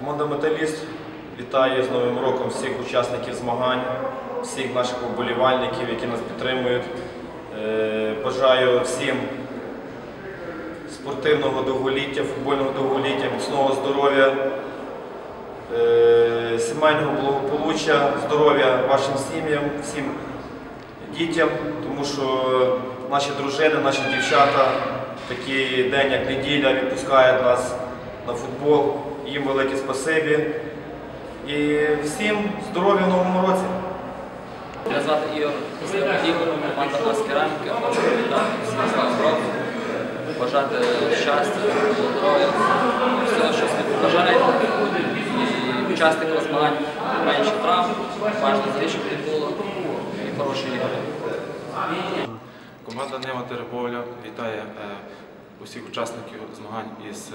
Команда Металіст вітає з Новим роком всіх учасників змагань, всіх наших вболівальників, які нас підтримують. Е, Бажаю всім спортивного довголіття, футбольного довголіття, міцного здоров'я, е, сімейного благополуччя, здоров'я вашим сім'ям, всім дітям, тому що наші дружини, наші дівчата такий день, як неділя, відпускають нас на футбол. Їм велике спасибі. І всім здоров'я в новому році. Мене звати Ігор Ігор, команда «Нас кераміки». Хочу привітати всіх з Новим роком, бажати щастя, здоров'я, всього, що собі побажаєте. І учасникам змагань менше травм, бажано зрі, щоб не було, і хорошої ігри. Команда Нема Теребовля вітає е, усіх учасників змагань із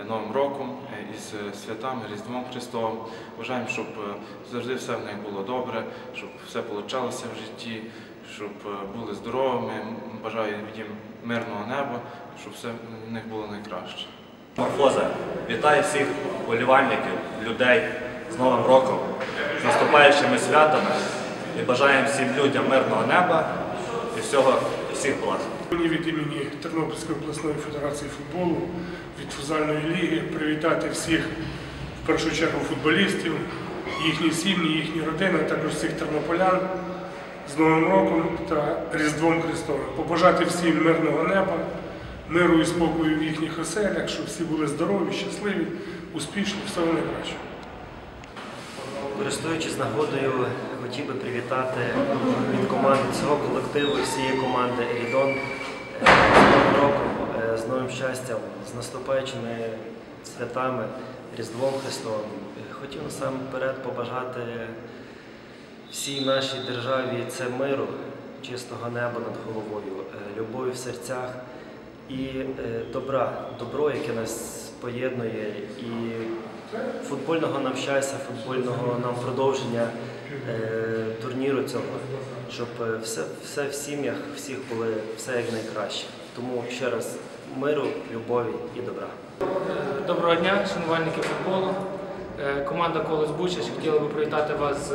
е, Новим роком, е, із е, святами, Різдвом Христовим. Бажаємо, щоб завжди все в них було добре, щоб все получалося в житті, щоб були здоровими. Бажаю їм мирного неба, щоб все в них було найкраще. Морфоза вітає всіх болівальників, людей з Новим роком, з наступаючими святами і бажаємо всім людям мирного неба і всього всіх благ. Мені від імені Тернопільської обласної федерації футболу від футзальної ліги привітати всіх в першу чергу футболістів, їхні сім'ї, їхні родини, а також всіх тернополян з Новим роком та Різдвом Христовим. Побажати всім мирного неба, миру і спокою в їхніх оселях, щоб всі були здорові, щасливі, успішні, всього найкращого. Користуючись нагодою, хотів би привітати від команди цього колективу і всієї команди Ейдон е, з Новим роком, е, з новим щастям, з наступаючими святами, Різдвом Христовим. Хотів насамперед побажати всій нашій державі це миру, чистого неба над головою, е, любові в серцях і е, добра, добро, яке нас поєднує, і футбольного нам щастя, футбольного нам продовження е, турніру цього, щоб е, все, все в сім'ях, всіх було все як найкраще. Тому ще раз миру, любові і добра. Доброго дня, шанувальники футболу. Е, Команда Колос Бучач хотіла би привітати вас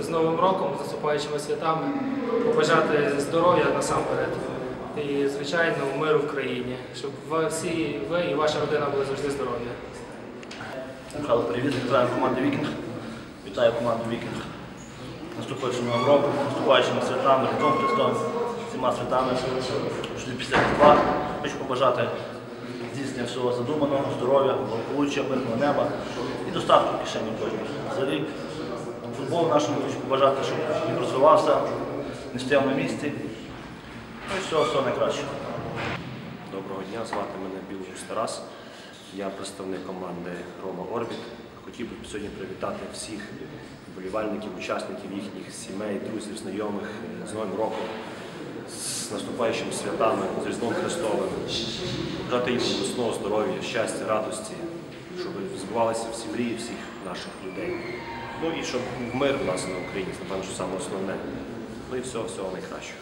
з, Новим роком, з наступаючими святами, побажати здоров'я насамперед і, звичайно, миру в країні, щоб всі ви і ваша родина були завжди здорові. Михайло, привіт, вітаю команду Вікінг. Вітаю команду Вікінг. Наступаючим новим роком, наступаючими святами, Різдвом Христом, всіма святами, що після Різдва. Хочу побажати здійснення всього задуманого, здоров'я, благополуччя, мирного неба і достатку в кишені кожного. Взагалі, футбол нашому хочу побажати, щоб він розвивався, не стояв на місці. Ну і всього, всього найкращого. Доброго дня, звати мене Білгус Тарас. Я представник команди Рома Орбіт. Хотів би сьогодні привітати всіх вболівальників, учасників їхніх сімей, друзів, знайомих е, з Новим роком, з наступаючими святами, з Різдвом Христовим. Бажати їм міцного здоров'я, щастя, радості, щоб збувалися всі мрії всіх наших людей. Ну і щоб мир у нас на Україні, напевно, що саме основне. Ну і всього, всього найкращого.